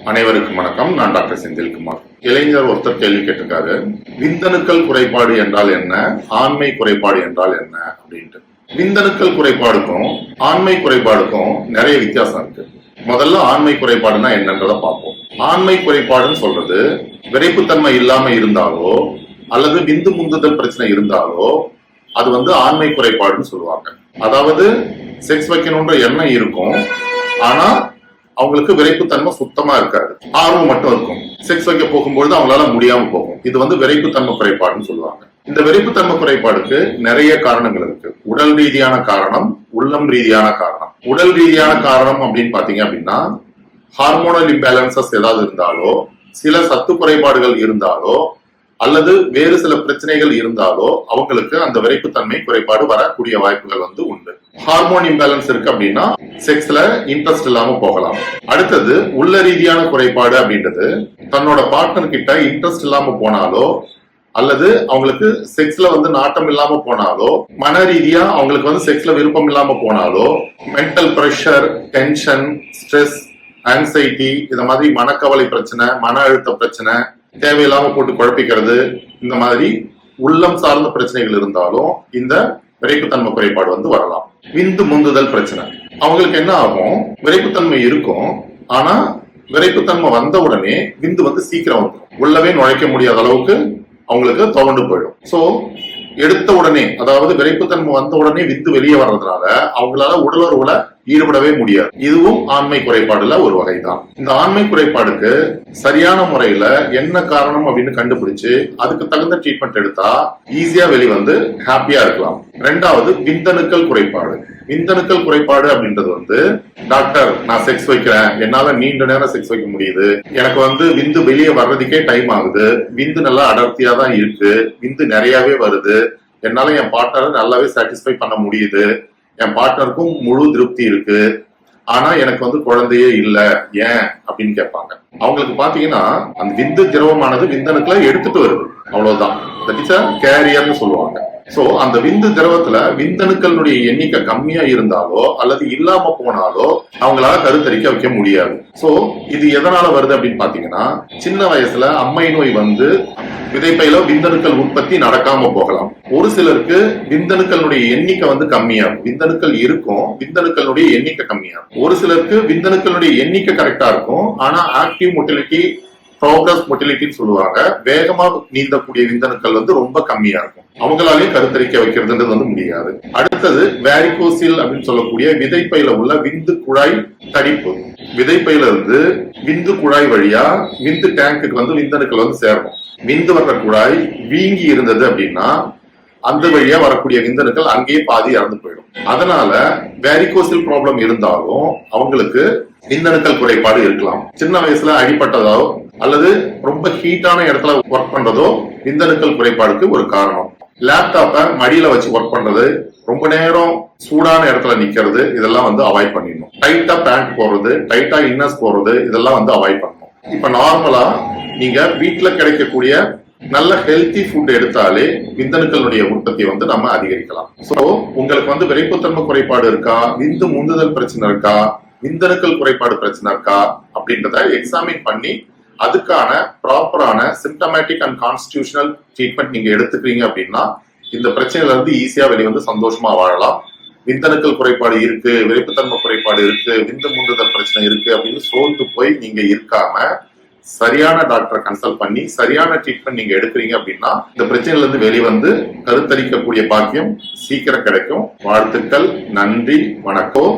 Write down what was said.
அனைவருக்கும் வணக்கம். நான் டாக்டர் செந்தில்குமார் இளைஞர் ஒருத்தர் கேள்வி கேட்டிருக்காரு. விந்தணுக்கள் குறைபாடு என்றால் என்ன? ஆண்மை குறைபாடு என்றால் என்ன? அப்படின்ட்டு. விந்தணுக்கள் குறைபாடுக்கும் ஆண்மை குறைபாடுக்கும் நிறைய வித்தியாசம் இருக்கு. முதல்ல ஆண்மை குறைபாடுனா என்னன்றத பார்ப்போம். ஆண்மை குறைபாடுன்னு சொல்றது விரைப்புத்தன்மை இல்லாம இருந்தாலோ அல்லது விந்து முந்துதல் பிரச்சனை இருந்தாலோ அது வந்து ஆண்மை குறைபாடுன்னு சொல்லுவாங்க. அதாவது செக்ஸ் வைக்கணுன்ற எண்ணம் இருக்கும். ஆனா அவங்களுக்கு விரைப்புத்தன்மை சுத்தமா இருக்காது. ஆர்வம் மட்டும் இருக்கும். செக்ஸ் வைக்க போகும்பொழுது அவங்களால முடியாம போகும். இது வந்து விரைப்புத்தன்மை குறைபாடுன்னு சொல்லுவாங்க. இந்த விரைப்புத்தன்மை குறைபாடுக்கு நிறைய காரணங்கள் இருக்கு. உடல் ரீதியான காரணம் உள்ளம் ரீதியான காரணம். உடல் ரீதியான காரணம் அப்படின்னு பாத்தீங்க அப்படின்னா ஹார்மோனல் இம்பேலன்சஸ் ஏதாவது இருந்தாலோ சில சத்து குறைபாடுகள் இருந்தாலோ அல்லது வேறு சில பிரச்சனைகள் இருந்தாலோ அவங்களுக்கு அந்த விரைப்புத்தன்மை குறைபாடு வரக்கூடிய வாய்ப்புகள் வந்து உண்டு. ஹார்மோன் இம்பேலன்ஸ் இருக்கு அப்படின்னா செக்ஸ்ல இன்ட்ரெஸ்ட் இல்லாம போகலாம். அடுத்தது உள்ள ரீதியான குறைபாடு அப்படின்றது. தன்னோட பார்ட்னர் கிட்ட இன்ட்ரெஸ்ட் இல்லாம போனாலோ அல்லது அவங்களுக்கு செக்ஸ்ல வந்து நாட்டம் இல்லாம போனாலோ மன ரீதியா அவங்களுக்கு வந்து செக்ஸ்ல விருப்பம் இல்லாம போனாலோ mental pressure tension stress anxiety இந்த மாதிரி மனக்கவலை பிரச்சனை மன அழுத்த பிரச்சனை தேவையில்லாம போட்டு குழப்பிக்கிறது இந்த மாதிரி உள்ளம் சார்ந்த பிரச்சனைகள் இருந்தாலும் இந்த விரைப்புத்தன்மை குறைபாடு வந்து வரலாம். விந்து முந்துதல் பிரச்சனை. அவங்களுக்கு என்ன ஆகும்? விரைப்புத்தன்மை இருக்கும். ஆனா விரைப்புத்தன்மை வந்த உடனே விந்து வந்து சீக்கிரம் வந்துடும் உள்ளவே நுழைக்க முடியாத அளவுக்கு அவங்களுக்கு துவண்டு போயிடும். சோ எடுத்த உடனே அதாவது விரைப்புத்தன்மை வந்த உடனே விந்து வெளியே வர்றதுனால அவங்களால உடலுறவுல ஈடுபடவே முடியாது. இதுவும் ஆண்மை குறைபாடுல ஒரு வகைதான். இந்த ஆண்மை குறைபாடுக்கு சரியான முறையில என்ன காரணம் அப்படின்னு கண்டுபிடிச்சு அதுக்கு தகுந்த ட்ரீட்மெண்ட் எடுத்தா ஈஸியா வெளிவந்து ஹாப்பியா இருக்கலாம். ரெண்டாவது விந்தணுக்கள் குறைபாடு. விந்தணுக்கள் குறைபாடு அப்படின்றது வந்து டாக்டர் நான் செக்ஸ் வைக்கிறேன். என்னால நீண்ட நேரம் செக்ஸ் வைக்க முடியுது. எனக்கு வந்து விந்து வெளியே வர்றதுக்கே டைம் ஆகுது. விந்து நல்லா அடர்த்தியா தான் இருக்கு. விந்து நிறையவே வருது. என்னால என் பார்ட்னரை நல்லாவே சாட்டிஸ்ஃபை பண்ண முடியுது. என் பார்ட்னருக்கும் முழு திருப்தி இருக்கு. ஆனா எனக்கு வந்து குழந்தையே இல்ல. ஏன்? அப்படின்னு கேட்பாங்க. அவங்களுக்கு பாத்தீங்கன்னா அந்த விந்து திரவமானது விந்தணுக்களை எடுத்துட்டு வருது. அவ்வளவுதான். தட் இஸ் கேரியர்னு சொல்லுவாங்க. சோ அந்த விந்து திரவத்துல விந்தணுக்களுடைய எண்ணிக்கை கம்மியா இருந்தாலோ அல்லது இல்லாம போனாலோ அவங்களால கருத்தரிக்க வைக்க முடியாது. சோ இது எதனால வருது அப்படின்னு பாத்தீங்கன்னா சின்ன வயசுல அம்மை நோய் வந்து விதைப்பையில விந்தணுக்கள் உற்பத்தி நடக்காம போகலாம். ஒரு சிலருக்கு விந்தணுக்களுடைய எண்ணிக்கை வந்து கம்மியாகும். விந்தணுக்கள் இருக்கும் விந்தணுக்களுடைய எண்ணிக்கை கம்மியாகும். ஒரு சிலருக்கு விந்தணுக்களுடைய எண்ணிக்கை கரெக்டா இருக்கும். ஆனா ஆக்டிவ் மொட்டிலிட்டி ப்ரோக்ரஸ் மொட்டிலிட்டின்னு சொல்லுவாங்க. வேகமா நீந்தக்கூடிய விந்தணுக்கள் வந்து ரொம்ப கம்மியா இருக்கும். அவங்களாலையும் கருத்தரிக்க வைக்கிறதுன்றது வந்து முடியாது. அடுத்தது வேரிகோசில் அப்படின்னு சொல்லக்கூடிய விதைப்பையில உள்ள விந்து குழாய் தடிப்பு. விதைப்பையில இருந்து விந்து குழாய் வழியா விந்து டேங்குக்கு வந்து விந்தணுக்கள் வந்து சேரணும். விந்து வர்ற குழாய் வீங்கி இருந்தது அப்படின்னா அந்த வழியா வரக்கூடிய விந்தணுக்கள் அங்கேயே பாதி இறந்து போயிடும். அதனால வேரிகோசில் ப்ராப்ளம் இருந்தாலும் அவங்களுக்கு விந்தணுக்கள் குறைபாடு இருக்கலாம். சின்ன வயசுல அடிபட்டதோ அல்லது ரொம்ப ஹீட்டான இடத்துல ஒர்க் பண்றதோ விந்தணுக்கள் குறைபாடுக்கு ஒரு காரணம். லேப்டாப்பை மடியில வச்சு ஒர்க் பண்றது ரொம்ப நேரம் சூடான இடத்துல நிக்கிறது இதெல்லாம் வந்து அவாய்ட் பண்ணிடணும். டைட்டா பேண்ட் போடுறது டைட்டா இன்னர்ஸ் போடுறது இதெல்லாம் வந்து அவாய்ட் பண்ணணும். இப்ப நார்மலா நீங்க வீட்டுல கிடைக்கக்கூடிய நல்ல ஹெல்த்தி ஃபுட் எடுத்தாலே விந்தணுக்களுடைய உற்பத்தி வந்து நம்ம அதிகரிக்கலாம். சோ உங்களுக்கு வந்து விரைப்புத்தன்மை குறைபாடு இருக்கா? விந்து முந்துதல் பிரச்சனை இருக்கா? விந்தணுக்கள் குறைபாடு பிரச்சனை இருக்கா? அப்படின்றத எக்ஸாமின் பண்ணி அதுக்கான ப்ராப்பரான சிம்டமேட்டிக் அண்ட் கான்ஸ்டியூஷனல் ட்ரீட்மெண்ட் நீங்க எடுத்துக்கிறீங்க அப்படின்னா இந்த பிரச்சனையில இருந்து ஈஸியா வெளிவந்து சந்தோஷமா வாழலாம். விந்தணுக்கள் குறைபாடு இருக்கு விரைப்புத்தன்மை குறைபாடு இருக்கு விந்து முந்துதல் பிரச்சனை இருக்கு அப்படின்னு சோர்ந்து போய் நீங்க இருக்காம சரியான டாக்டரை கன்சல்ட் பண்ணி சரியான ட்ரீட்மெண்ட் நீங்க எடுக்கிறீங்க அப்படின்னா இந்த பிரச்சனையில இருந்து வெளிவந்து கருத்தரிக்கக்கூடிய பாக்கியம் சீக்கிரம் கிடைக்கும். வாழ்த்துக்கள் நன்றி வணக்கம்.